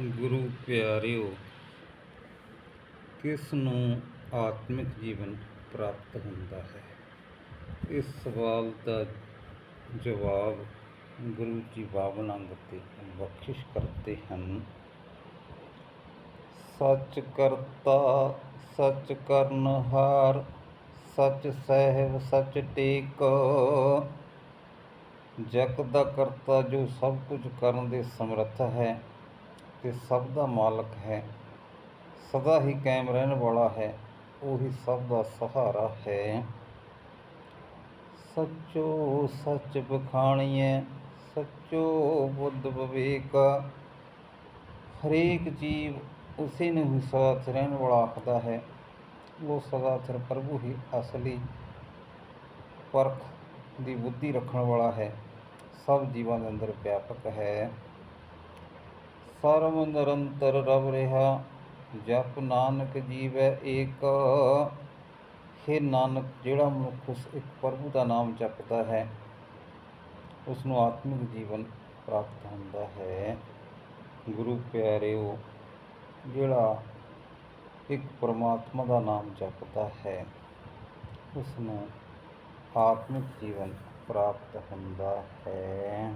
ਗੁਰੂ ਪਿਆਰਿਓ, ਕਿਸ ਨੂੰ ਆਤਮਿਕ ਜੀਵਨ ਪ੍ਰਾਪਤ ਹੁੰਦਾ ਹੈ? ਇਸ ਸਵਾਲ ਦਾ ਜਵਾਬ ਗੁਰੂ ਜੀ ਬਾਵਨ ਅੰਗ ਤੇ ਬਖਸ਼ਿਸ਼ ਕਰਦੇ ਹਨ। ਸੱਚ ਕਰਤਾ, ਸੱਚ ਕਰਨਹਾਰ ਸੱਚ ਸਹਿਬ, ਸੱਚ ਟੇਕ। ਜਗ ਦਾ ਕਰਤਾ ਜੋ ਸਭ ਕੁਝ ਕਰਨ ਦੇ ਸਮਰੱਥ ਹੈ ਤੇ ਸਭ ਦਾ ਮਾਲਕ ਹੈ, ਸਦਾ ਹੀ ਕਾਇਮ ਰਹਿਣ ਵਾਲਾ ਹੈ, ਉਹੀ ਸਭ ਦਾ ਸਹਾਰਾ ਹੈ। ਸੱਚੋ ਸੱਚ ਬਖਾਣੀਐ, ਸੱਚੋ ਬੁੱਧ ਵਿਵੇਕ। ਹਰੇਕ ਜੀਵ ਉਸੇ ਨੂੰ ਹੀ ਸਦਾ 'ਚ ਰਹਿਣ ਵਾਲਾ ਆਖਦਾ ਹੈ। ਉਹ ਸਦਾ ਚਿਰ ਪ੍ਰਭੂ ਹੀ ਅਸਲੀ ਪਰਖ ਦੀ ਬੁੱਧੀ ਰੱਖਣ ਵਾਲਾ ਹੈ। ਸਭ ਜੀਵਾਂ ਦੇ ਅੰਦਰ ਵਿਆਪਕ ਹੈ। ਸਰਮ ਨਿਰੰਤਰ ਰਵ ਰਿਹਾ, ਜਪ ਨਾਨਕ ਜੀਵੈ ਏਕ। ਹੇ ਨਾਨਕ, ਜਿਹੜਾ ਮਨੁੱਖ ਉਸ ਇੱਕ ਪ੍ਰਭੂ ਦਾ ਨਾਮ ਜਪਦਾ ਹੈ ਉਸ ਨੂੰ ਆਤਮਿਕ ਜੀਵਨ ਪ੍ਰਾਪਤ ਹੁੰਦਾ ਹੈ। ਗੁਰੂ ਪਿਆਰਿਓ, ਜਿਹੜਾ ਇੱਕ ਪਰਮਾਤਮਾ ਦਾ ਨਾਮ ਜਪਦਾ ਹੈ ਉਸ ਨੂੰ ਆਤਮਿਕ ਜੀਵਨ ਪ੍ਰਾਪਤ ਹੁੰਦਾ ਹੈ।